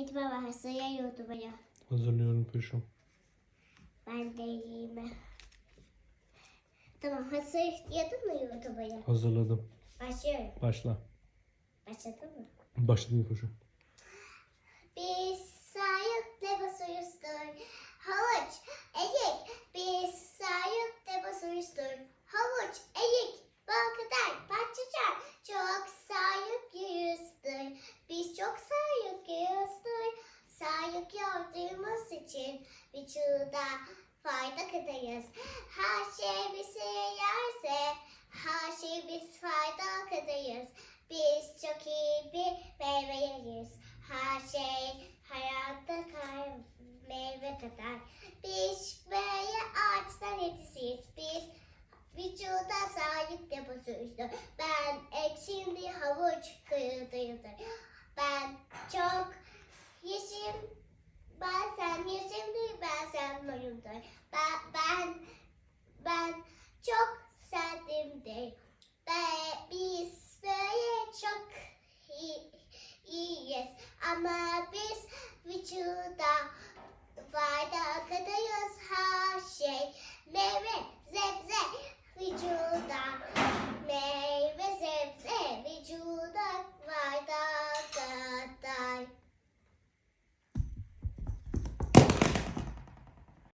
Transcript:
Hadi baba hazırla YouTube'a. Hazırlıyorum paşam. Ben de yiyeyim. Tamam hazırladın mı YouTube'a? Hazırladım. Başlıyorum. Başla. Başladın mı? Başladım paşam. Vücuda fayda katarız. Her şey bize yerse her şey biz fayda katarız. Biz çok iyi bir meyve yeriz. Her şey hayatta kar meyve kadar. Biz böyle ağaçtan yetişiriz. Biz vücuda sahip deposuyuzdur. Ben ekşim bir havuç kırıldıyımdır. Ben çok yeşim ben sen yeşimdir, ben morumdur. Ben, ben, ben çok sevdimdir. Ve biz böyle çok iyi, iyiyiz. Ama biz vücuda fayda